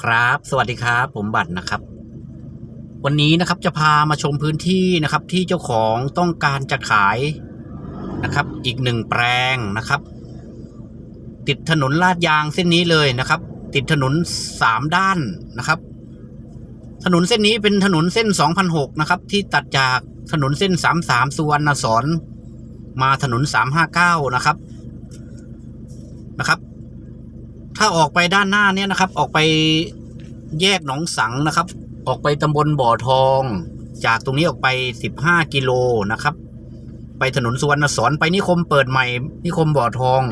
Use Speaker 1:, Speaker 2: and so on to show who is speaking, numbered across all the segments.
Speaker 1: ครับ สวัสดีครับ ผมบัตรนะครับ วันนี้นะครับจะพามาชมพื้นที่นะครับ ที่เจ้าของต้องการจะขายนะครับ อีกหนึ่งแปลงนะครับ ติดถนนลาดยางเส้นนี้เลยนะครับ ติดถนนสามด้านนะครับ ถนนเส้นนี้เป็นถนนเส้น2006นะครับ ที่ตัดจากถนนเส้น33สุวรรณสอนมาถนน359นะครับนะครับ ถ้าออกไปด้านหน้าเนี่ยนะครับ ออกไปแยกหนองสังนะครับ ออกไปตำบลบ่อทอง จากตรงนี้ออกไปสิบห้ากิโลนะครับ ไปถนนสุวรรณสอนไปนิคมเปิดใหม่ นิคมบ่อทอง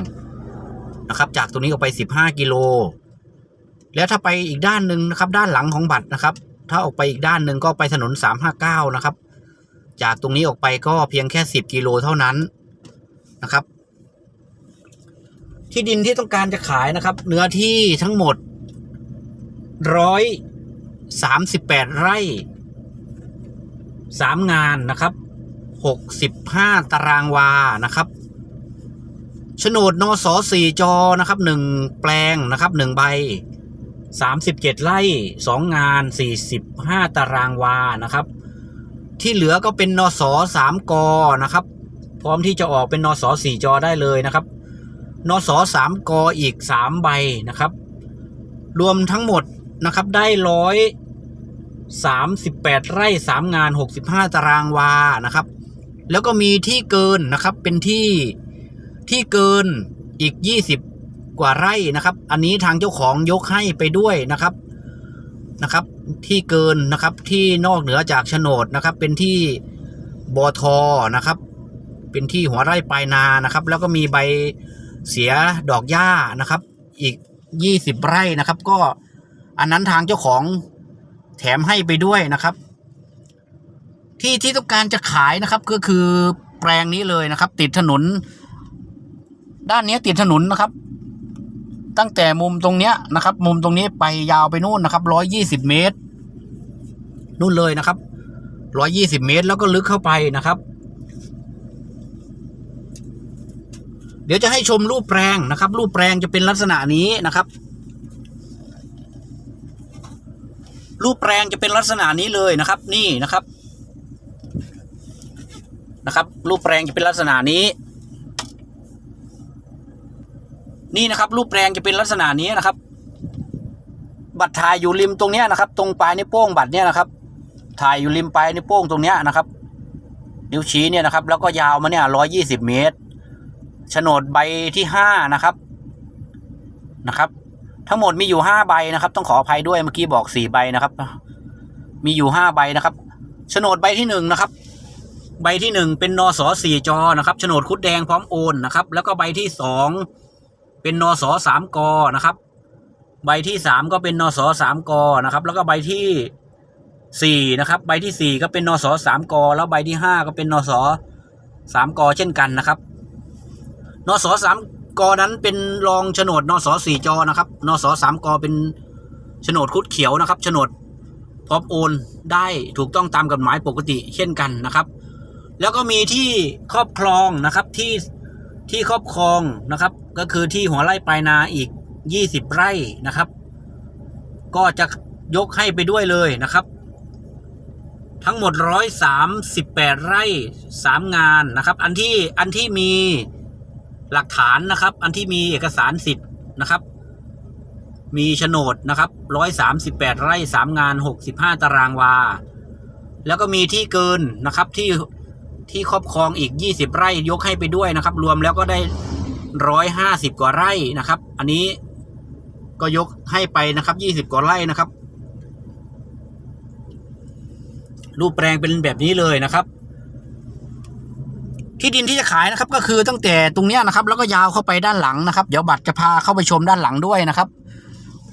Speaker 1: นะครับ จากตรงนี้ออกไปสิบห้ากิโล แล้วถ้าไปอีกด้านหนึ่งนะครับ ด้านหลังของบัตรนะครับ ถ้าออกไปอีกด้านหนึ่งก็ไปถนนสามห้าเก้านะครับ จากตรงนี้ออกไปก็เพียงแค่สิบกิโลเท่านั้นนะครับ ที่ดินที่ต้องการจะขายนะครับ เนื้อที่ทั้งหมดร้อยสามสิบแปดไร่สามงานนะครับหกสิบห้าตารางวานะครับโฉนดนสสี่จอนะครับหนึ่งแปลงนะครับหนึ่งใบสามสิบเจ็ดไร่สองงานสี่สิบห้าตารางวานะครับ ที่เหลือก็เป็นนสสามกนะครับ พร้อมที่จะออกเป็นนสสี่จอได้เลยนะครับ นสสามกออีกสามใบนะครับ รวมทั้งหมดนะครับได้ร้อยสามสิบแปดไร่สามงานหกสิบห้าตารางวานะครับ แล้วก็มีที่เกินนะครับเป็นที่ที่เกินอีกยี่สิบกว่าไร่นะครับ อันนี้ทางเจ้าของยกให้ไปด้วยนะครับนะครับ ที่เกินนะครับที่นอกเหนือจากโฉนดนะครับ เป็นที่บอทอนะครับ เป็นที่หัวไร่ปลายนานะครับ แล้วก็มีใบ เสียดอกหญ้านะครับ อีกยี่สิบไร่นะครับ ก็อันนั้นทางเจ้าของแถมให้ไปด้วยนะครับ ที่ที่ต้องการจะขายนะครับ ก็คือแปลงนี้เลยนะครับ ติดถนน ด้านนี้ติดถนนนะครับ ตั้งแต่มุมตรงเนี้ยนะครับ มุมตรงนี้ไปยาวไปนู่นนะครับร้อยยี่สิบเมตรนู่นเลยนะครับร้อยยี่สิบเมตรแล้วก็ลึกเข้าไปนะครับ เดี๋ยวจะให้ชมรูปแปลงนะครับ รูปแปลงจะเป็นลักษณะนี้นะครับ รูปแปลงจะเป็นลักษณะนี้เลยนะครับ นี่นะครับ นะครับ รูปแปลงจะเป็นลักษณะนี้ นี่นะครับ รูปแปลงจะเป็นลักษณะนี้นะครับ บัตรถ่ายอยู่ริมตรงเนี้ยนะครับ ตรงปลายนิ้วโป้งบัตรเนี้ยนะครับ ถ่ายอยู่ริมปลายนิ้วโป้งตรงเนี้ยนะครับ นิ้วชี้เนี่ยนะครับ แล้วก็ยาวมาเนี่ยร้อยี่สิบเมตร โฉนดใบที่ห้านะครับนะครับ ทั้งหมดมีอยู่ห้าใบนะครับ ต้องขออภัยด้วยเมื่อกี้บอกสี่ใบนะครับ มีอยู่ห้าใบนะครับโฉนดใบที่หนึ่งนะครับ ใบที่หนึ่งเป็นนสสี่จอนะครับโฉนดคุดแดงพร้อมโอนนะครับ แล้วก็ใบที่สองเป็นนสสามกอนะครับ ใบที่สามก็เป็นนสสามกอนะครับ แล้วก็ใบที่สี่นะครับ ใบที่สี่ก็เป็นนสสามกแล้วใบที่ห้าก็เป็นนสสามกอเช่นกันนะครับ นสสามกอนั้นเป็นรองโฉนดนสสี่จอนะครับนสสามกเป็นโฉนดคุดเขียวนะครับโฉนดพร้อมโอนได้ถูกต้องตามกฎหมายปกติเช่นกันนะครับ แล้วก็มีที่ครอบครองนะครับที่ที่ครอบครองนะครับ ก็คือที่หัวไร่ปลายนาอีกยี่สิบไร่นะครับ ก็จะยกให้ไปด้วยเลยนะครับ ทั้งหมดร้อยสามสิบแปดไร่สามงานนะครับ อันที่อันที่มี หลักฐานนะครับ อันที่มีเอกสารสิทธิ์นะครับ มีโฉนดนะครับร้อยสามสิบแปดไร่สามงานหกสิบห้าตารางวา แล้วก็มีที่เกินนะครับที่ที่ครอบครองอีกยี่สิบไร่ยกให้ไปด้วยนะครับ รวมแล้วก็ได้ร้อยห้าสิบกว่าไร่นะครับ อันนี้ก็ยกให้ไปนะครับยี่สิบกว่าไร่นะครับ รูปแปลงเป็นแบบนี้เลยนะครับ ที่ดินที่จะขายนะครับก็คือตั้งแต่ตรงเนี้ยนะครับ แล้วก็ยาวเข้าไปด้านหลังนะครับ เดี๋ยวบัตรจะพาเข้าไปชมด้านหลังด้วยนะครับ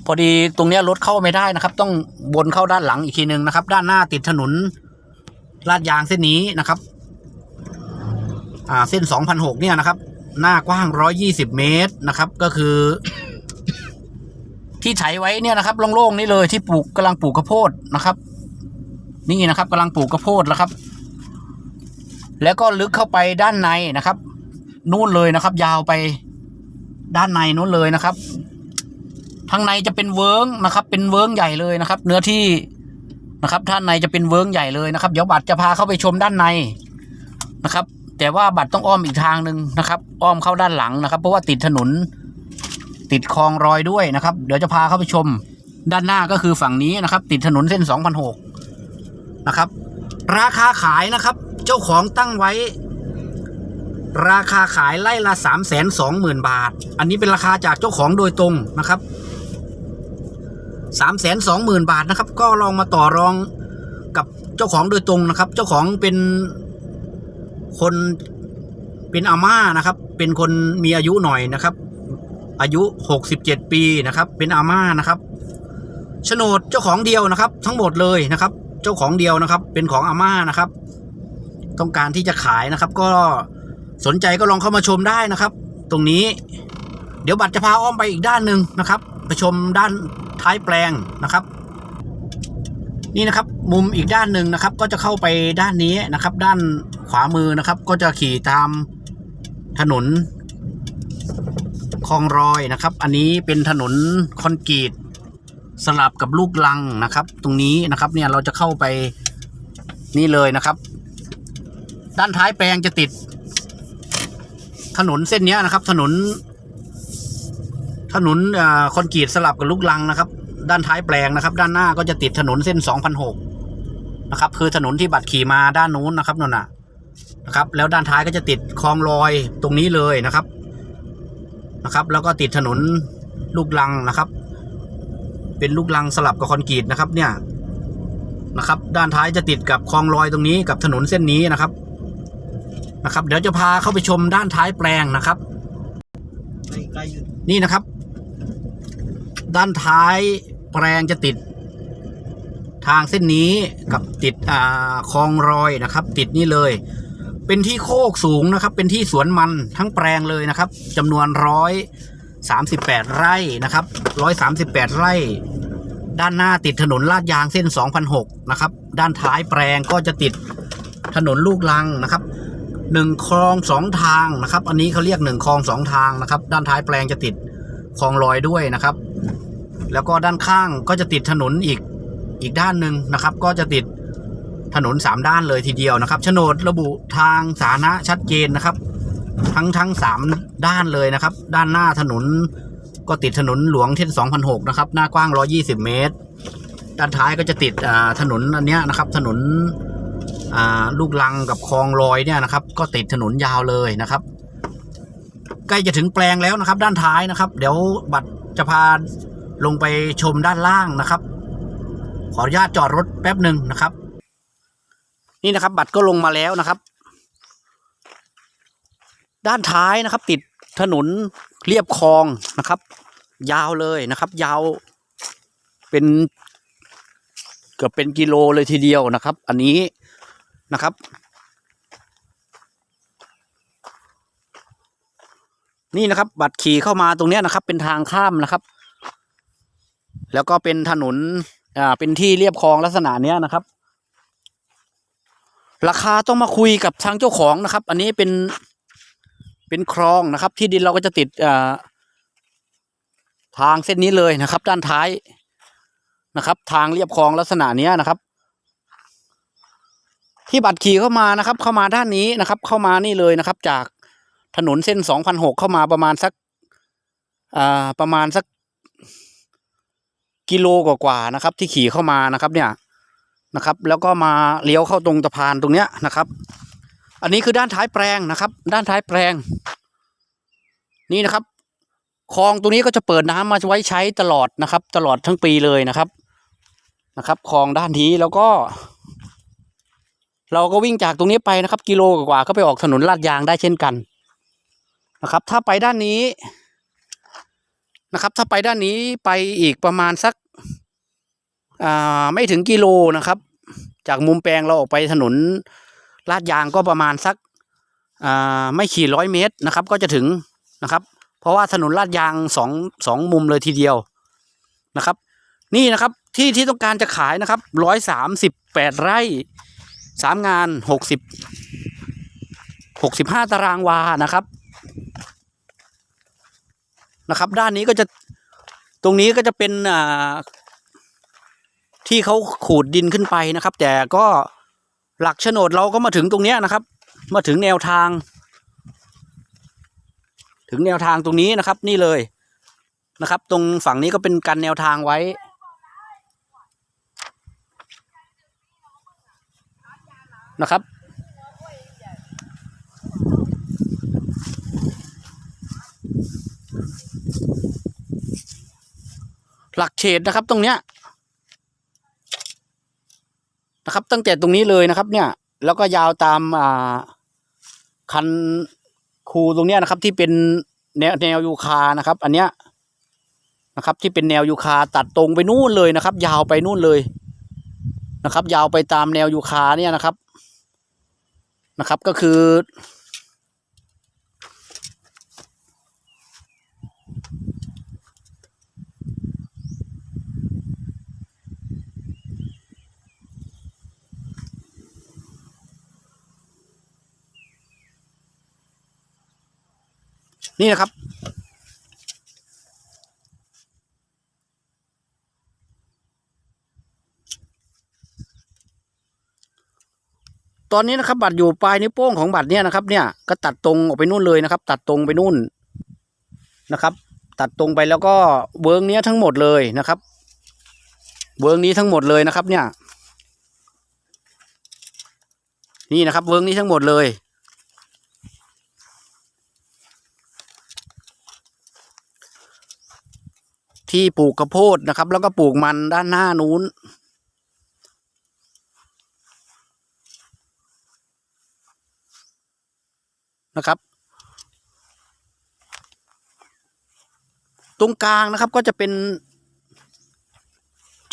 Speaker 1: พอดีตรงเนี้ยรถเข้าไม่ได้นะครับ ต้องวนเข้าด้านหลังอีกทีหนึ่งนะครับ ด้านหน้าติดถนนลาดยางเส้นนี้นะครับ อ่าเส้นสองพันหกเนี่ยนะครับ หน้ากว้างร้อยี่สิบเมตรนะครับ ก็คือ ที่ไถไว้เนี่ยนะครับโล่งๆนี่เลยที่ปลูกกำลังปลูกข้าวโพดนะครับ นี่นะครับกำลังปลูกข้าวโพดแล้วครับ แล้วก็ลึกเข้าไปด้านในนะครับ นู่นเลยนะครับ ยาวไปด้านในนู้นเลยนะครับข้างในจะเป็นเวิร์งนะครับ เป็นเวิร์งใหญ่เลยนะครับ เนื้อที่นะครับด้านในจะเป็นเวิร์งใหญ่เลยนะครับเดี๋ยวบัตรจะพาเข้าไปชมด้านในนะครับ แต่ว่าบัตรต้องอ้อมอีกทางหนึ่งนะครับ อ้อมเข้าด้านหลังนะครับ เพราะว่าติดถนน ติดคลองรอยด้วยนะครับ เดี๋ยวจะพาเข้าไปชมด้านหน้าก็คือฝั่งนี้นะครับ ติดถนนเส้น 2,006 นะครับ ราคาขายนะครับ เจ้าของตั้งไว้ ราคาขายไล่ละสามแสนสองหมื่นบาท อันนี้เป็นราคาจากเจ้าของโดยตรงนะครับสามแสนสองหมื่นบาทนะครับ ก็ลองมาต่อรองกับเจ้าของโดยตรงนะครับ เจ้าของเป็นคนเป็นอาม่านะครับ เป็นคนมีอายุหน่อยนะครับ อายุหกสิบเจ็ดปีนะครับ เป็นอาม่านะครับโฉนดเจ้าของเดียวนะครับ ทั้งหมดเลยนะครับ เจ้าของเดียวนะครับ เป็นของอาม่านะครับ ต้องการที่จะขายนะครับ ก็สนใจก็ลองเข้ามาชมได้นะครับ ตรงนี้ เดี๋ยวบัตรจะพาอ้อมไปอีกด้านหนึ่งนะครับไปชมด้านท้ายแปลงนะครับ นี่นะครับมุมอีกด้านหนึ่งนะครับ ก็จะเข้าไปด้านนี้นะครับ ด้านขวามือนะครับ ก็จะขี่ตามถนนคลองรอยนะครับ อันนี้เป็นถนนคอนกรีตสลับกับลูกลังนะครับ ตรงนี้นะครับเนี่ยเราจะเข้าไปนี่เลยนะครับ ด้านท้ายแปลงจะติด ถนนเส้นนี้นะครับ ถนน ถนนคอนกรีตสลับกับลูกลังนะครับ ด้านท้ายแปลงนะครับ ด้านหน้าก็จะติดถนนเส้น2,006นะครับ คือถนนที่บัตรขี่มาด้านนู้นนะครับนั่นน่ะนะครับ แล้วด้านท้ายก็จะติดคลองลอยตรงนี้เลยนะครับนะครับ แล้วก็ติดถนนลูกลังนะครับ เป็นลูกลังสลับกับคอนกรีตนะครับ เนี่ยนะครับ ด้านท้ายจะติดกับคลองลอยตรงนี้กับถนนเส้นนี้นะครับ นะครับ เดี๋ยวจะพาเข้าไปชมด้านท้ายแปลงนะครับ นี่นะครับ ด้านท้ายแปลงจะติด ทางเส้นนี้กับติดอ่าคลองรอยนะครับ ติดนี่เลย เป็นที่โคกสูงนะครับ เป็นที่สวนมันทั้งแปลงเลยนะครับจำนวนร้อยสามสิบแปดไร่นะครับร้อยสามสิบแปดไร่ด้านหน้าติดถนนลาดยางเส้นสองพันหกนะครับ ด้านท้ายแปลงก็จะติดถนนลูกลังนะครับ หนึ่งคลองสองทางนะครับ อันนี้เขาเรียกหนึ่งคลองสองทางนะครับ ด้านท้ายแปลงจะติดคลองลอยด้วยนะครับ แล้วก็ด้านข้างก็จะติดถนนอีกอีกด้านหนึ่งนะครับ ก็จะติดถนนสามด้านเลยทีเดียวนะครับโฉนดระบุทางสาธารณะชัดเจนนะครับ ทั้งทั้งสามด้านเลยนะครับ ด้านหน้าถนนก็ติดถนนหลวงเส้น2,006นะครับ หน้ากว้าง 120 เมตร ด้านท้ายก็จะติดถนนอันเนี้ยนะครับ ถนน ลูกลังกับคลองลอยเนี่ยนะครับ ก็ติดถนนยาวเลยนะครับ ใกล้จะถึงแปลงแล้วนะครับ ด้านท้ายนะครับ เดี๋ยวบัตรจะพาลงไปชมด้านล่างนะครับ ขออนุญาตจอดรถแป๊บหนึ่งนะครับ นี่นะครับ บัตรก็ลงมาแล้วนะครับ ด้านท้ายนะครับ ติดถนนเรียบคลองนะครับ ยาวเลยนะครับ ยาวเป็นเกือบเป็นกิโลเลยทีเดียวนะครับ อันนี้ นะครับ นี่นะครับ บัตรขี่เข้ามาตรงนี้นะครับ เป็นทางข้ามนะครับ แล้วก็เป็นถนนอ่าเป็นที่เรียบคลองลักษณะเนี้ยนะครับ ราคาต้องมาคุยกับทางเจ้าของนะครับ อันนี้เป็นเป็นคลองนะครับ ที่ดินเราก็จะติดอ่าทางเส้นนี้เลยนะครับ ด้านท้ายนะครับ ทางเรียบคลองลักษณะเนี้ยนะครับ ที่บัตรขี่เข้ามานะครับ เข้ามาด้านนี้นะครับ เข้ามานี่เลยนะครับ จากถนนเส้นสองพันหกเข้ามาประมาณสักอ่าประมาณสักกิโลกว่าๆนะครับ ที่ขี่เข้ามานะครับเนี่ยนะครับ แล้วก็มาเลี้ยวเข้าตรงสะพานตรงเนี้ยนะครับ อันนี้คือด้านท้ายแปลงนะครับ ด้านท้ายแปลง นี่นะครับคลองตรงนี้ก็จะเปิดน้ำมาไว้ใช้ตลอดนะครับ ตลอดทั้งปีเลยนะครับนะครับคลองด้านนี้แล้วก็ เราก็วิ่งจากตรงนี้ไปนะครับ กิโลกว่าก็ไปออกถนนลาดยางได้เช่นกันนะครับ ถ้าไปด้านนี้นะครับ ถ้าไปด้านนี้ไปอีกประมาณสักอ่าไม่ถึงกิโลนะครับ จากมุมแปลงเราออกไปถนนลาดยางก็ประมาณสักอ่าไม่ขี่ร้อยเมตรนะครับ ก็จะถึงนะครับ เพราะว่าถนนลาดยางสองสองมุมเลยทีเดียวนะครับ นี่นะครับที่ที่ต้องการจะขายนะครับร้อยสามสิบแปดไร่ สามงานหกสิบหกสิบห้าตารางวานะครับนะครับ ด้านนี้ก็จะตรงนี้ก็จะเป็นอ่าที่เขาขูดดินขึ้นไปนะครับ แต่ก็หลักโฉนดเราก็มาถึงตรงนี้นะครับ มาถึงแนวทาง ถึงแนวทางตรงนี้นะครับ นี่เลยนะครับ ตรงฝั่งนี้ก็เป็นกันแนวทางไว้ นะครับ หลักเฉดนะครับตรงเนี้ยนะครับ ตั้งแต่ตรงนี้เลยนะครับ เนี่ย แล้วก็ยาวตามอ่าคันคูตรงเนี้ยนะครับ ที่เป็นแนวแนวยูคานะครับ อันเนี้ยนะครับ ที่เป็นแนวยูคาตัดตรงไปนู่นเลยนะครับ ยาวไปนู่นเลยนะครับ ยาวไปตามแนวยูคาเนี่ยนะครับ นะครับก็คือ นี่นะครับ ตอนนี้นะครับ บัตรอยู่ปลายนิ้วโป้งของบัตรเนี่ยนะครับ เนี่ยก็ตัดตรงออกไปนู่นเลยนะครับ ตัดตรงไปนู่นนะครับ ตัดตรงไปแล้วก็เวิร์งเนี้ยทั้งหมดเลยนะครับ เวิร์งนี้ทั้งหมดเลยนะครับ เนี่ย นี่นะครับ เวิร์งนี้ทั้งหมดเลยที่ปลูกกระโพดนะครับ แล้วก็ปลูกมันด้านหน้านู้น นะครับ ตรงกลางนะครับก็จะเป็น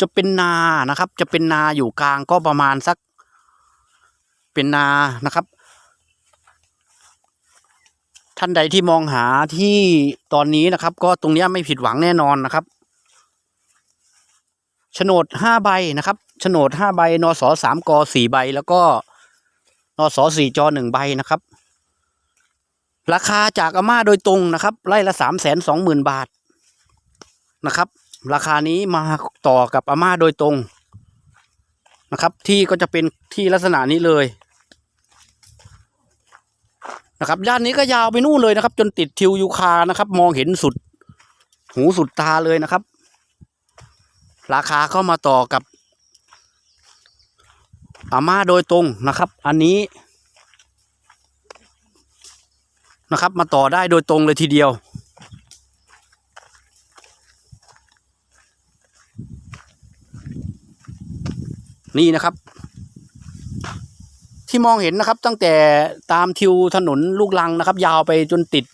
Speaker 1: จะเป็นนานะครับ จะเป็นนาอยู่กลางก็ประมาณสัก เป็นนานะครับ ท่านใดที่มองหาที่ตอนนี้นะครับ ก็ตรงนี้ไม่ผิดหวังแน่นอนนะครับโฉนดห้าใบนะครับโฉนดห้าใบนสสามกสี่ใบ แล้วก็นสสี่จอหนึ่งใบนะครับ ราคาจากอาม่าโดยตรงนะครับ ไร่ละสามแสนสองหมื่นบาทนะครับ ราคานี้มาต่อกับอาม่าโดยตรงนะครับ ที่ก็จะเป็นที่ลักษณะนี้เลยนะครับด้านนี้ก็ยาวไปนู่นเลยนะครับ จนติดทิวยูคานะครับ มองเห็นสุด หูสุดตาเลยนะครับ ราคาเข้ามาต่อกับอาม่าโดยตรงนะครับ อันนี้ นะครับ มาต่อได้โดยตรงเลยทีเดียว นี่นะครับ ที่มองเห็นนะครับ ตั้งแต่ตามทิวถนนลูกลังนะครับ ยาวไปจนติด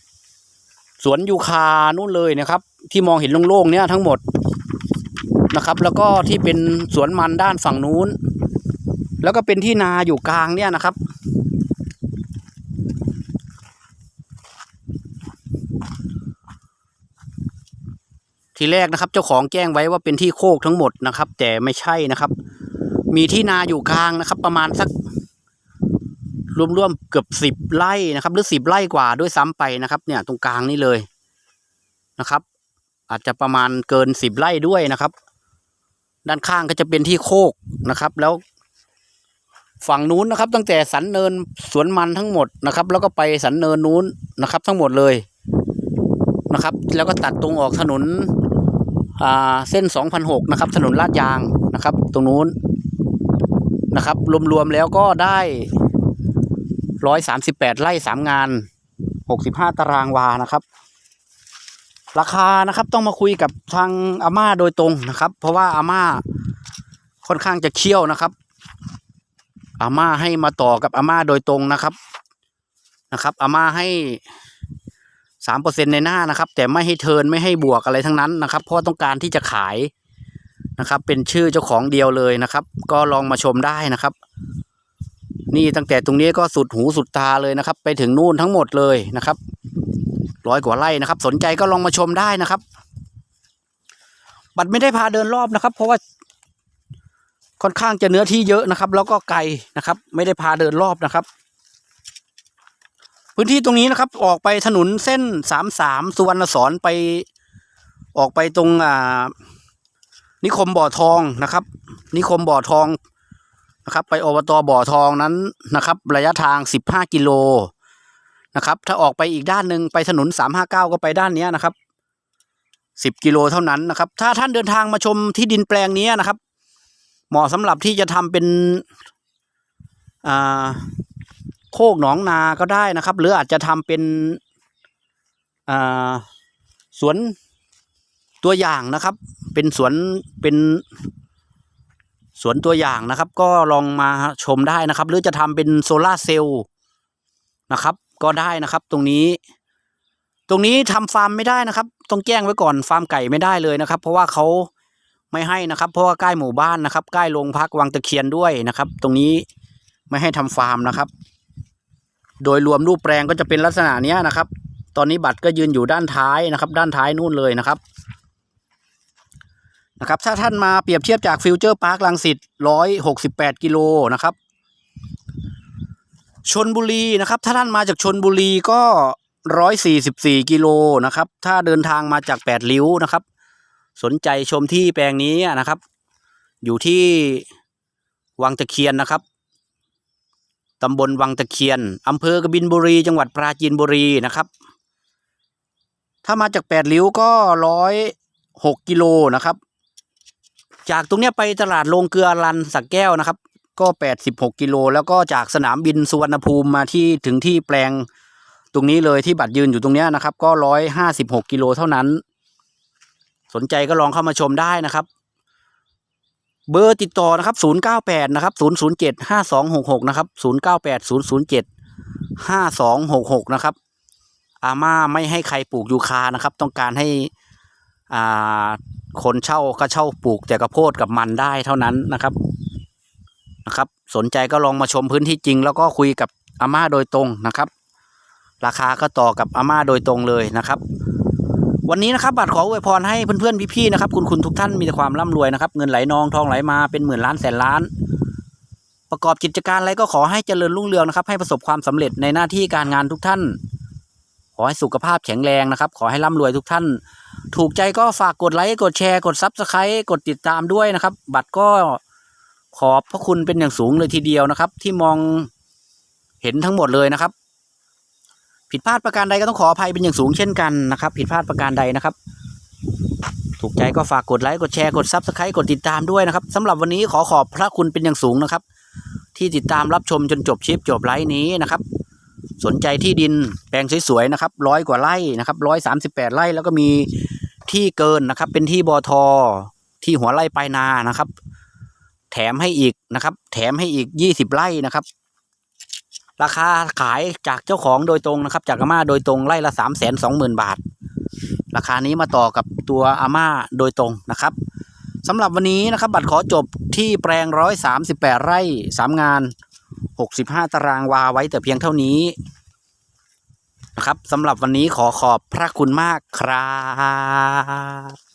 Speaker 1: สวนยูคานู่นเลยนะครับ ที่มองเห็นโล่งๆเนี่ยทั้งหมดนะครับ แล้วก็ที่เป็นสวนมันด้านฝั่งนู้น แล้วก็เป็นที่นาอยู่กลางเนี่ยนะครับ ทีแรกนะครับ เจ้าของแจ้งไว้ว่าเป็นที่โคกทั้งหมดนะครับ แต่ไม่ใช่นะครับ มีที่นาอยู่กลางนะครับ ประมาณสักรวมๆเกือบสิบไร่นะครับ หรือสิบไร่กว่าด้วยซ้ำไปนะครับ เนี่ยตรงกลางนี่เลยนะครับ อาจจะประมาณเกินสิบไร่ด้วยนะครับ ด้านข้างก็จะเป็นที่โคกนะครับ แล้ว ฝั่งนู้นนะครับ ตั้งแต่สันเนินสวนมันทั้งหมดนะครับ แล้วก็ไปสันเนินนู้นนะครับ ทั้งหมดเลยนะครับ แล้วก็ตัดตรงออกถนน เส้นสองพันหกนะครับ ถนนลาดยางนะครับ ตรงนู้นนะครับ รวมๆแล้วก็ได้ร้อยสามสิบแปดไร่สามงานหกสิบห้าตารางวานะครับ ราคานะครับต้องมาคุยกับทางอาม่าโดยตรงนะครับ เพราะว่าอาม่าค่อนข้างจะเคี่ยวนะครับ อาม่าให้มาต่อกับอาม่าโดยตรงนะครับนะครับ อาม่าให้ สามเปอร์เซ็นในหน้านะครับ แต่ไม่ให้เทินไม่ให้บวกอะไรทั้งนั้นนะครับ เพราะต้องการที่จะขายนะครับ เป็นชื่อเจ้าของเดียวเลยนะครับ ก็ลองมาชมได้นะครับ นี่ตั้งแต่ตรงนี้ก็สุดหูสุดตาเลยนะครับ ไปถึงนู่นทั้งหมดเลยนะครับร้อยกว่าไร่นะครับ สนใจก็ลองมาชมได้นะครับ บัตรไม่ได้พาเดินรอบนะครับ เพราะว่าค่อนข้างจะเนื้อที่เยอะนะครับ แล้วก็ไกลนะครับ ไม่ได้พาเดินรอบนะครับ พื้นที่ตรงนี้นะครับ ออกไปถนนเส้นสามสามสุวรรณสอนไป ออกไปตรงอ่านิคมบ่อทองนะครับ นิคมบ่อทองนะครับ ไปอบตบ่อทองนั้นนะครับ ระยะทางสิบห้ากิโลนะครับ ถ้าออกไปอีกด้านหนึ่งไปถนนสามห้าเก้าก็ไปด้านเนี้ยนะครับสิบกิโลเท่านั้นนะครับ ถ้าท่านเดินทางมาชมที่ดินแปลงนี้นะครับ เหมาะสำหรับที่จะทำเป็นอ่า โคกหนองนาก็ได้นะครับ หรืออาจจะทำเป็นสวนตัวอย่างนะครับ เป็นสวนเป็นสวนตัวอย่างนะครับ ก็ลองมาชมได้นะครับ หรือจะทำเป็นโซลาเซลล์นะครับ ก็ได้นะครับ ตรงนี้ ตรงนี้ทำฟาร์มไม่ได้นะครับ ต้องแจ้งไว้ก่อนฟาร์มไก่ไม่ได้เลยนะครับ เพราะว่าเขาไม่ให้นะครับ เพราะว่าใกล้หมู่บ้านนะครับ ใกล้โรงพักวังตะเคียนด้วยนะครับ ตรงนี้ไม่ให้ทำฟาร์มนะครับ โดยรวมรูปแปลงก็จะเป็นลักษณะเนี้ยนะครับ ตอนนี้บัตรก็ยืนอยู่ด้านท้ายนะครับ ด้านท้ายนู่นเลยนะครับนะครับ ถ้าท่านมาเปรียบเทียบจากฟิวเจอร์พาร์คลังสิตร้อยหกสิบแปดกิโลนะครับชนบุรีนะครับ ถ้าท่านมาจากชนบุรีก็ร้อยสี่สิบสี่กิโลนะครับ ถ้าเดินทางมาจากแปดริ้วนะครับ สนใจชมที่แปลงนี้นะครับ อยู่ที่วังตะเคียนนะครับ ตำบลวังตะเคียนอำเภอกบินบุรี จังหวัดปราจีนบุรีนะครับ ถ้ามาจากแปดริ้วก็ร้อยหกกิโลนะครับ จากตรงเนี้ยไปตลาดโรงเกลือรันสักแก้วนะครับ ก็แปดสิบหกกิโลแล้วก็จากสนามบินสุวรรณภูมิมาที่ถึงที่แปลงตรงนี้เลยที่บัตรยืนอยู่ตรงเนี้ยนะครับ ก็ร้อยห้าสิบหกกิโลเท่านั้น สนใจก็ลองเข้ามาชมได้นะครับ เบอร์ติดต่อนะครับศูนย์เก้าแปดนะครับศูนย์ศูนย์เจ็ดห้าสองหกหกนะครับศูนย์เก้าแปดศูนย์ศูนย์เจ็ดห้าสองหกหกนะครับ อาม่าไม่ให้ใครปลูกยูคานะครับ ต้องการให้อ่าคนเช่าก็เช่าปลูกแต่กระโพดกับมันได้เท่านั้นนะครับนะครับ สนใจก็ลองมาชมพื้นที่จริง แล้วก็คุยกับอาม่าโดยตรงนะครับ ราคาก็ต่อกับอาม่าโดยตรงเลยนะครับ วันนี้นะครับบัตรขออวยพรให้เพื่อนๆพี่ๆนะครับ คุณคุณทุกท่านมีแต่ความร่ำรวยนะครับ เงินไหลนองทองไหลมาเป็นหมื่นล้านแสนล้าน ประกอบกิจการอะไรก็ขอให้เจริญรุ่งเรืองนะครับ ให้ประสบความสำเร็จในหน้าที่การงานทุกท่าน ขอให้สุขภาพแข็งแรงนะครับ ขอให้ร่ำรวยทุกท่าน ถูกใจก็ฝากกดไลค์กดแชร์กดซับสไครต์กดติดตามด้วยนะครับ บัตรก็ขอบพระคุณเป็นอย่างสูงเลยทีเดียวนะครับ ที่มองเห็นทั้งหมดเลยนะครับ ผิดพลาดประการใดก็ต้องขออภัยเป็นอย่างสูงเช่นกันนะครับ ผิดพลาดประการใดนะครับ ถูกใจก็ฝากกดไลค์กดแชร์กดซับสไครต์กดติดตามด้วยนะครับสำหรับวันนี้ขอขอบพระคุณเป็นอย่างสูงนะครับ ที่ติดตามรับชมจนจบชิปจบไลฟ์นี้นะครับ สนใจที่ดินแปลงสวยๆนะครับร้อยกว่าไร่นะครับร้อยสามสิบแปดไร่แล้วก็มีที่เกินนะครับ เป็นที่บอทอที่หัวไร่ปลายนานะครับ แถมให้อีกนะครับ แถมให้อีกยี่สิบไร่นะครับ ราคาขายจากเจ้าของโดยตรงนะครับ จากอาม่าโดยตรงไร่ละสามแสนสองหมื่นบาท ราคานี้มาต่อกับตัวอาม่าโดยตรงนะครับสำหรับวันนี้นะครับ บัตรขอจบที่แปลงร้อยสามสิบแปดไร่สามงานหกสิบห้าตารางวาไว้แต่เพียงเท่านี้นะครับสำหรับวันนี้ขอขอบพระคุณมากครับ